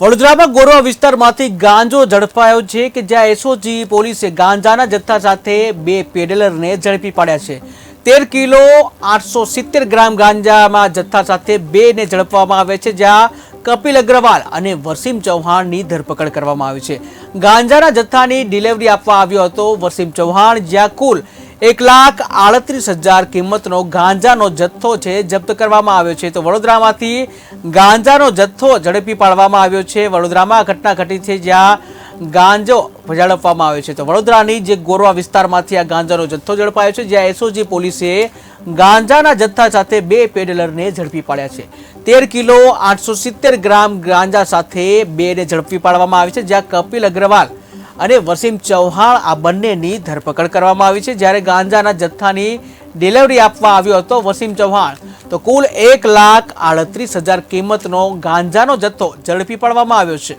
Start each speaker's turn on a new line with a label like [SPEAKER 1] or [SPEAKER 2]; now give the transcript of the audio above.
[SPEAKER 1] વડોદરામાં ગોરવા વિસ્તારમાંથી ગાંજો ઝડપાયો છે કે જ્યાં એસઓજી પોલીસે ગાંજાના જથ્થા સાથે બે પેડલરને ઝડપી પાડ્યા છે. તેર કિલો આઠસો સિત્તેર ગ્રામ ગાંજામાં જથ્થા સાથે બેને ઝડપવામાં આવે છે, જ્યાં કપિલ અગ્રવાલ અને વસીમ ચૌહાણની ધરપકડ કરવામાં આવી છે. ગાંજાના જથ્થાની ડિલિવરી આપવા આવ્યો હતો વસીમ ચૌહાણ, જ્યાં કુલ એક લાખ આડત્રીસ હજાર કિંમતનો ગાંજાનો જથ્થો છે, જપ્ત કરવામાં આવ્યો છે. તો વડોદરામાંથી ગાંજાનો જથ્થો ઝડપી પાડવામાં આવ્યો છે. વડોદરામાં ઘટના ઘટી છે, જ્યાં ગાંજો ઝડપવામાં આવ્યો છે. તો વડોદરાની જે ગોરવા વિસ્તારમાંથી આ ગાંજાનો જથ્થો ઝડપાયો છે, જ્યાં એસઓજી પોલીસે ગાંજાના જથ્થા સાથે બે પેડલરને ઝડપી પાડ્યા છે. તેર કિલો આઠસો સિત્તેર ગ્રામ ગાંજા સાથે બેને ઝડપી પાડવામાં આવી છે, જ્યાં કપિલ અગ્રવાલ અને વસીમ ચૌહાણ આ બંનેની ધરપકડ કરવામાં આવી છે. જ્યારે ગાંજાના જથ્થાની ડિલિવરી આપવા આવ્યો હતો વસીમ ચૌહાણ, તો કુલ એક લાખ આડત્રીસ હજાર કિંમતનો ગાંજાનો જથ્થો ઝડપી પાડવામાં આવ્યો છે.